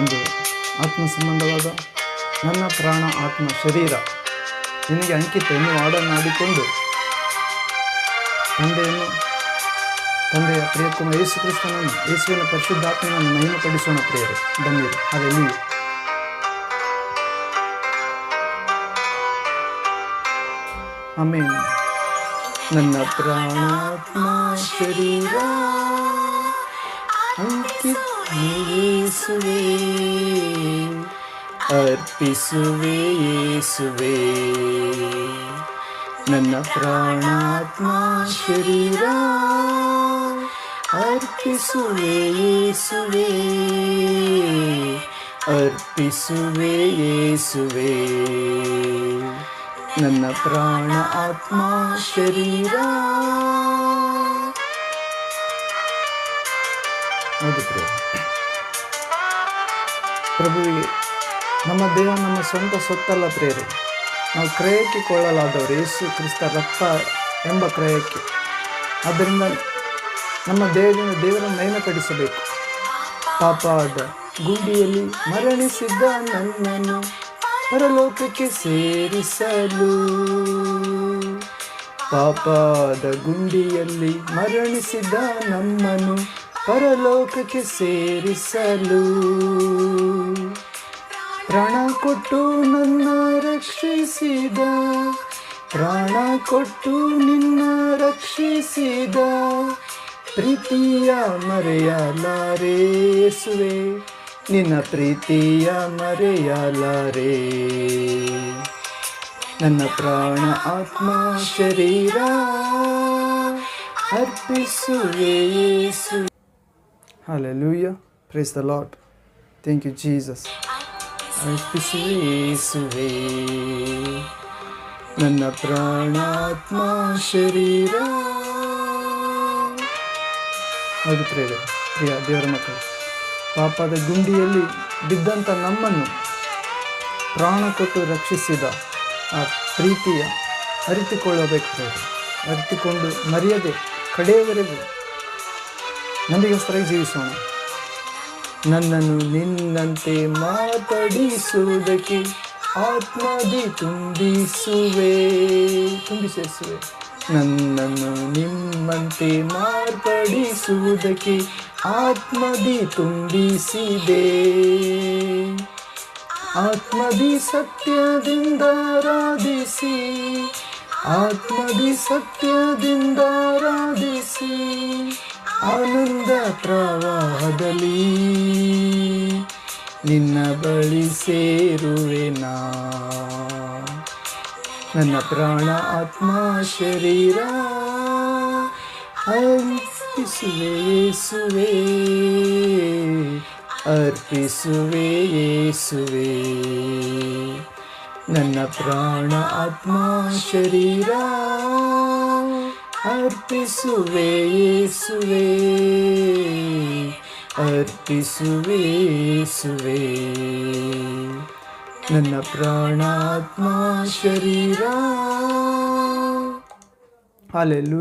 ಒಂದು ಆತ್ಮ ಸಂಬಂಧವಾದ ನನ್ನ ಪ್ರಾಣ, ಆತ್ಮ, ಶರೀರ. ನಿನಗೆ ಅಂಕಿತ ಎಂದು ಆಡನ್ನಾಡಿಕೊಂಡು ತಂದೆಯನ್ನು, ತಂದೆಯ ಪ್ರಿಯಕುಮಾರ ಯೇಸು ಕ್ರಿಸ್ತನನ್ನು ಯೇಸುವಿನ ಪರಿಶುದ್ಧಾತ್ಮನನ್ನು ಮಹಿಮೆಪಡಿಸೋಣ ಪ್ರಿಯರೇ. ಬನ್ನಿರು. ಅದರಲ್ಲಿ ಆಮೇಲೆ ನನ್ನ ಪ್ರಾಣಾತ್ಮ, ಶರೀರ, ಅಂಕಿತ ಯೇಸುವೆ ಅರ್ಪಿಸುವೆ ಯೇಸುವೆ ನನ್ನ ಪ್ರಾಣಾತ್ಮ ಶರೀರ ಅರ್ಪಿಸುವೆ ಯೇಸುವೆ ಅರ್ಪಿಸುವೆ ಯೇಸುವೆ ನನ್ನ ಪ್ರಾಣ ಆತ್ಮ ಶರೀರ ಪ್ರಭುವಿಗೆ ನಮ್ಮ ದೇಹ, ನಮ್ಮ ಸ್ವಂತ ಸೊತ್ತಲ್ಲ ಪ್ರೇರಿ ನಾವು ಕ್ರಯಕ್ಕೆ ಕೊಳ್ಳಲಾದವರು ಯೇಸು ಕ್ರಿಸ್ತ ರಕ್ತ ಎಂಬ ಕ್ರಯಕ್ಕೆ. ಆದ್ದರಿಂದ ನಮ್ಮ ದೇಹದಿಂದ ದೇವರನ್ನು ಪಾಪ ಆದ ಗುಂಡಿಯಲ್ಲಿ ಮರಣಿಸಿದ್ದ ನನ್ನನ್ನು ಪರಲೋಕಕ್ಕೆ ಸೇರಿಸಲು. ಪಾಪದ ಗುಂಡಿಯಲ್ಲಿ ಮರಣಿಸಿದ ನಮ್ಮನ್ನು ಪರಲೋಕಕ್ಕೆ ಸೇರಿಸಲು. ಕೊಟ್ಟು ನನ್ನ ರಕ್ಷಿಸಿದ ಪ್ರಾಣ ಕೊಟ್ಟು ನಿನ್ನ ರಕ್ಷಿಸಿದ ಪ್ರೀತಿಯ ಮರೆಯಲಾರೇಸುವೆ ನಿನ್ನ ಪ್ರೀತಿಯ ಮರೆಯಲಾರೆ ನನ್ನ ಪ್ರಾಣ ಆತ್ಮ ಶರೀರ ಅರ್ಪಿಸುವೆ ಯೇಸು Hallelujah. Praise the Lord. Thank you, Jesus. ಅರ್ಪಿಸುವೆ ನನ್ನ ಪ್ರಾಣಾತ್ಮ ಶರೀರ. ಹೌದು ಪ್ರಿಯ ಪ್ರಿಯ ದೇವರ ಮಕ್ಕಳು, ಪಾಪದ ಗುಂಡಿಯಲ್ಲಿ ಬಿದ್ದಂಥ ನಮ್ಮನ್ನು ಪ್ರಾಣ ಕೊಟ್ಟು ರಕ್ಷಿಸಿದ ಆ ಪ್ರೀತಿಯ ಅರಿತುಕೊಳ್ಳಬೇಕು ಪ್ರೇರೆ ಅರಿತುಕೊಂಡು ಮರೆಯದೆ ಕಡೆಯವರೆಗೂ ನಂಬಿಗಸ್ತರಾಗಿ ಜೀವಿಸೋಣ. ನನ್ನನ್ನು ನಿನ್ನಂತೆ ಮಾತಡಿಸುವುದಕ್ಕೆ ಆತ್ಮದಿ ತುಂಬಿಸುವೆ. ತುಂಬಿಸುವೆ. ನನ್ನನ್ನು ನಿಮ್ಮಂತೆ ಮಾರ್ಪಡಿಸುವುದಕ್ಕೆ ಆತ್ಮದಿ ತುಂಬಿಸಿದೆ. ಆತ್ಮದಿ ಸತ್ಯದಿಂದ ಆರಾಧಿಸಿ ಆತ್ಮದಿ ಸತ್ಯದಿಂದ ಆರಾಧಿಸಿ ಆನಂದ ಪ್ರವಾಹದಲ್ಲಿ ನಿನ್ನ ಬಳಿ ಸೇರುವೆ ನನ್ನ ಪ್ರಾಣ ಆತ್ಮ ಶರೀರ ಅರ್ಪಿಸುವೆ ಯೇಸುವೆ ಅರ್ಪಿಸುವೆ ಯೇಸುವೆ ನನ್ನ ಪ್ರಾಣ ಆತ್ಮ ಶರೀರ ಅರ್ಪಿಸುವೆ ಯೇಸುವೆ ಅರ್ಪಿಸುವೆ ಯೇಸುವೆ ನನ್ನ ಪ್ರಾಣಾತ್ಮ ಶರೀರ ಹಾಲೆಲ್ಲೂ